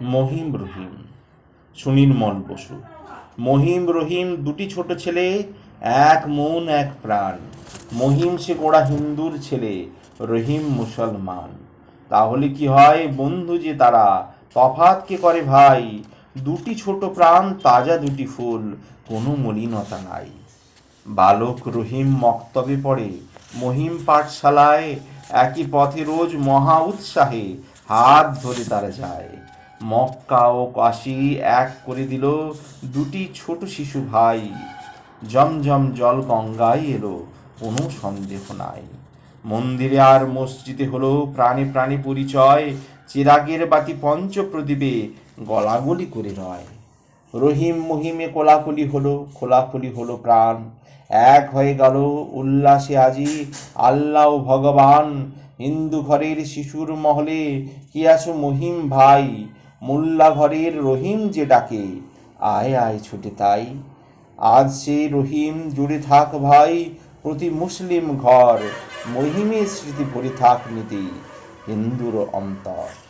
মহিম রহিম সুনির্মল বসু। মহিম রহিম, দুটি ছোট ছেলে, এক মন, এক প্রাণ। মহিম সে গোড়া হিন্দুর ছেলে, রহিম মুসলমান। তাহলে কি হয় বন্ধু যে তারা? তফাৎ কে করে ভাই? দুটি ছোট প্রাণ, তাজা দুটি ফুল, কোনো মলিনতা নাই। বালক রহিম মক্তবে পড়ে, মহিম পাঠশালায়, একই পথে রোজ মহা উৎসাহে হাত ধরে তারা যায়। মক্কা ও কাশি এক করে দিল দুটি ছোট শিশু ভাই। জমজম জল গঙ্গায় এলো, কোনো সন্দেহ নাই। মন্দিরে আর মসজিদে হলো প্রাণে প্রাণে পরিচয়, চিরাগের বাতি পঞ্চপ্রদীপে গলাগলি করে রয়। রহিম মহিমে কোলাকুলি হলো খোলাখুলি হলো প্রাণ। এক হয়ে গেল উল্লাসে আজি আল্লাহ ভগবান। হিন্দু ঘরের শিশুর মহলে কি আছো মহিম ভাই? মোল্লা ঘরের রহিম যে ডাকে, আয় আয় ছুটে তাই। আজ সে রহিম জুড়ে থাক ভাই, প্রতি মুসলিম ঘর, মহিমের স্মৃতি ভরে থাক নীতি, হিন্দুর অন্তর।